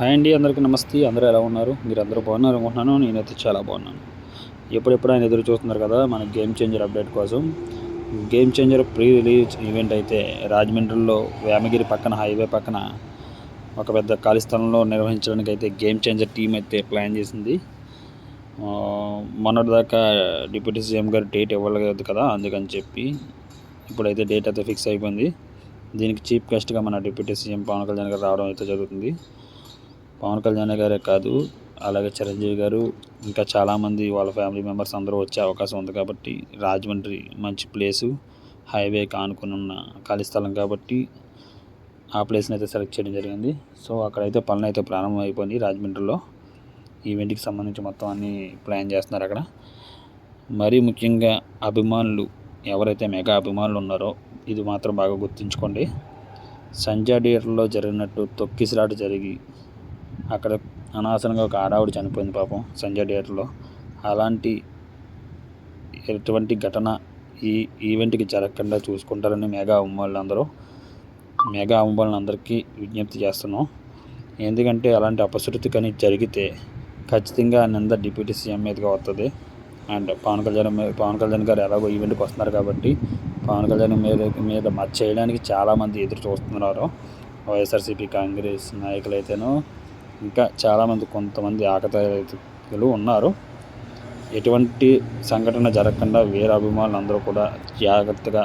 Hi అండి అందరికీ నమస్తే. అందరూ ఎలా ఉన్నారు? మీరు అందరూ బాగున్నారు అనుకుంటున్నాను. నేనైతే చాలా బాగున్నాను. ఎప్పుడెప్పుడు ఆయన ఎదురు చూస్తున్నారు కదా మన గేమ్ చేంజర్ అప్డేట్ కోసం. Game changer pre release event అయితే రాజమండ్రిలో వేమగిరి పక్కన హైవే పక్కన ఒక పెద్ద ఖాళీ స్థలంలో నిర్వహించడానికి అయితే గేమ్ చేంజర్ టీం అయితే ప్లాన్ చేసింది. మొన్నటిదాకా డిప్యూటీ సీఎం గారు డేట్ ఇవ్వలేదు కదా అందుకని చెప్పి ఇప్పుడైతే డేట్ అయితే ఫిక్స్ అయిపోయింది. దీనికి చీఫ్ గెస్ట్గా మన డిప్యూటీ సీఎం పవన్ కళ్యాణ్ గారు రావడం అయితే జరుగుతుంది. పవన్ కళ్యాణ్ గారే కాదు అలాగే చిరంజీవి గారు ఇంకా చాలామంది వాళ్ళ ఫ్యామిలీ మెంబర్స్ అందరూ వచ్చే అవకాశం ఉంది కాబట్టి రాజమండ్రి మంచి ప్లేసు హైవేకి ఆనుకుని ఉన్న ఖాళీ స్థలం కాబట్టి ఆ ప్లేస్ని అయితే సెలెక్ట్ చేయడం జరిగింది. సో అక్కడైతే పనులు అయితే ప్రారంభం అయిపోయింది రాజమండ్రిలో. ఈవెంట్కి సంబంధించి మొత్తం అన్నీ ప్లాన్ చేస్తున్నారు అక్కడ. మరీ ముఖ్యంగా అభిమానులు ఎవరైతే మెగా అభిమానులు ఉన్నారో ఇది మాత్రం బాగా గుర్తుంచుకోండి. సంజా థియేటర్లో జరిగినట్టు తొక్కిసిరాటు జరిగి అక్కడ అనవసరంగా ఒక ఆడావిడ చనిపోయింది పాపం సంజయ్ థియేటర్లో. అలాంటి ఎటువంటి ఘటన ఈ ఈవెంట్కి జరగకుండా చూసుకుంటారని మెగా వాళ్ళందరూ మెగా అభిమానులందరికీ విజ్ఞప్తి చేస్తున్నాం. ఎందుకంటే అలాంటి అపశృతి కానీ జరిగితే ఖచ్చితంగా నింద డిప్యూటీ సీఎం మీదుగా వస్తుంది అండ్ పవన్ కళ్యాణ్ మీద పవన్ కళ్యాణ్ గారు ఎలాగో ఈవెంట్కి వస్తున్నారు కాబట్టి పవన్ కళ్యాణ్ మీద మీద మచ్చ చేయడానికి చాలామంది ఎదురు చూస్తున్నారు. వైఎస్ఆర్సీపీ కాంగ్రెస్ నాయకులు అయితేనో ఇంకా చాలామంది కొంతమంది ఆకతాయిలు ఉన్నారు. ఎటువంటి సంఘటన జరగకుండా వేరే అభిమానులు అందరూ కూడా జాగ్రత్తగా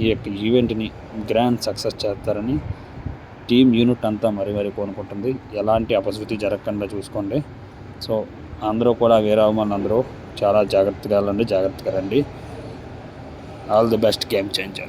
ఈ యొక్క ఈవెంట్ని గ్రాండ్ సక్సెస్ చేస్తారని టీం యూనిట్ అంతా మరీ మరీ కోనుకుంటుంది ఎలాంటి అపశృతి జరగకుండా చూసుకోండి. సో అందరూ కూడా వేరే అభిమానులు అందరూ చాలా జాగ్రత్తగా వెళ్ళండి జాగ్రత్తగా రండి. All the best game changer.